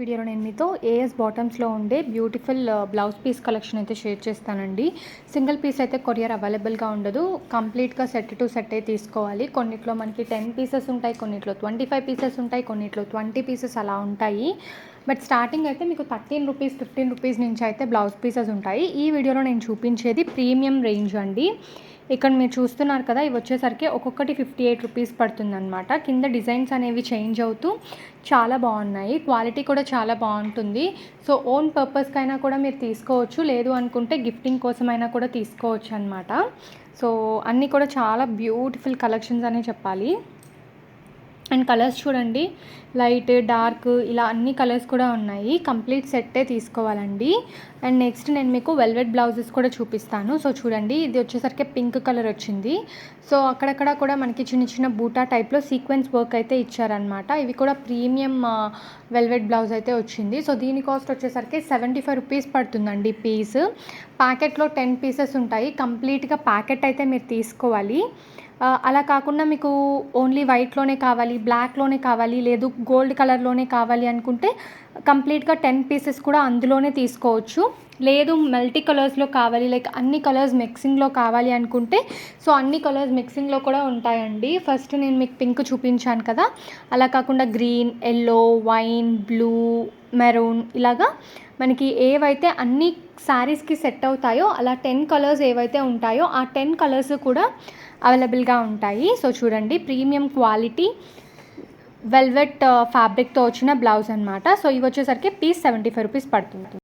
వీడియోలో నేను మీతో ఏఎస్ బాటమ్స్లో ఉండే బ్యూటిఫుల్ బ్లౌజ్ పీస్ కలెక్షన్ అయితే షేర్ చేస్తానండి. సింగిల్ పీస్ అయితే కొరియర్ అవైలబుల్గా ఉండదు. కంప్లీట్గా సెట్ టు సెట్ అయితే తీసుకోవాలి. కొన్నిట్లో మనకి టెన్ పీసెస్ ఉంటాయి కొన్నిట్లో ట్వంటీ ఫైవ్ పీసెస్ ఉంటాయి కొన్నిట్లో ట్వంటీ పీసెస్ అలా ఉంటాయి. బట్ స్టార్టింగ్ అయితే మీకు థర్టీన్ రూపీస్ ఫిఫ్టీన్ రూపీస్ నుంచి అయితే బ్లౌజ్ పీసెస్ ఉంటాయి. ఈ వీడియోలో నేను చూపించేది ప్రీమియం రేంజ్ అండి. ఇక్కడ మీరు చూస్తున్నారు కదా ఇవి వచ్చేసరికి ఒక్కొక్కటి ఫిఫ్టీ ఎయిట్ రూపీస్ పడుతుందన్నమాట. కింద డిజైన్స్ అనేవి చేంజ్ అవుతూ చాలా బాగున్నాయి. క్వాలిటీ కూడా చాలా బాగుంటుంది. సో ఓన్ పర్పస్కైనా కూడా మీరు తీసుకోవచ్చు. లేదు అనుకుంటే గిఫ్టింగ్ కోసమైనా కూడా తీసుకోవచ్చు అనమాట సో అన్నీ కూడా చాలా బ్యూటిఫుల్ కలెక్షన్స్ అనే చెప్పాలి. అండ్ కలర్స్ చూడండి. లైట్ డార్క్ ఇలా అన్ని కలర్స్ కూడా ఉన్నాయి. కంప్లీట్ సెట్టే తీసుకోవాలండి. అండ్ నెక్స్ట్ నేను మీకు వెల్వెట్ బ్లౌజెస్ కూడా చూపిస్తాను. సో చూడండి ఇది వచ్చేసరికి పింక్ కలర్ వచ్చింది. సో అక్కడక్కడ కూడా మనకి చిన్న చిన్న బూటా టైప్లో సీక్వెన్స్ వర్క్ అయితే ఇచ్చారనమాట ఇవి కూడా ప్రీమియం వెల్వెట్ బ్లౌజ్ అయితే వచ్చింది. సో దీని కాస్ట్ వచ్చేసరికి సెవెంటీ ఫైవ్ రూపీస్ పడుతుందండి పీస్. ప్యాకెట్లో టెన్ పీసెస్ ఉంటాయి. కంప్లీట్గా ప్యాకెట్ అయితే మీరు తీసుకోవాలి. అలా కాకుండా మీకు ఓన్లీ వైట్లోనే కావాలి బ్లాక్లోనే కావాలి లేదు గోల్డ్ కలర్లోనే కావాలి అనుకుంటే కంప్లీట్గా టెన్ పీసెస్ కూడా అందులోనే తీసుకోవచ్చు. లేదు మల్టీ కలర్స్లో కావాలి లైక్ అన్ని కలర్స్ మిక్సింగ్లో కావాలి అనుకుంటే సో అన్ని కలర్స్ మిక్సింగ్లో కూడా ఉంటాయండి. ఫస్ట్ నేను మీకు పింక్ చూపించాను కదా. అలా కాకుండా green yellow wine blue maroon ఇలాగా మనకి ఏవైతే అన్ని శారీస్కి సెట్ అవుతాయో అలా టెన్ కలర్స్ ఏవైతే ఉంటాయో ఆ టెన్ కలర్స్ కూడా అవైలబుల్గా ఉంటాయి. సో చూడండి ప్రీమియం క్వాలిటీ వెల్వెట్ ఫ్యాబ్రిక్తో వచ్చిన బ్లౌజ్ అనమాట సో ఇవి వచ్చేసరికి పీస్ సెవెంటీ ఫైవ్ రూపీస్ పడుతుంది.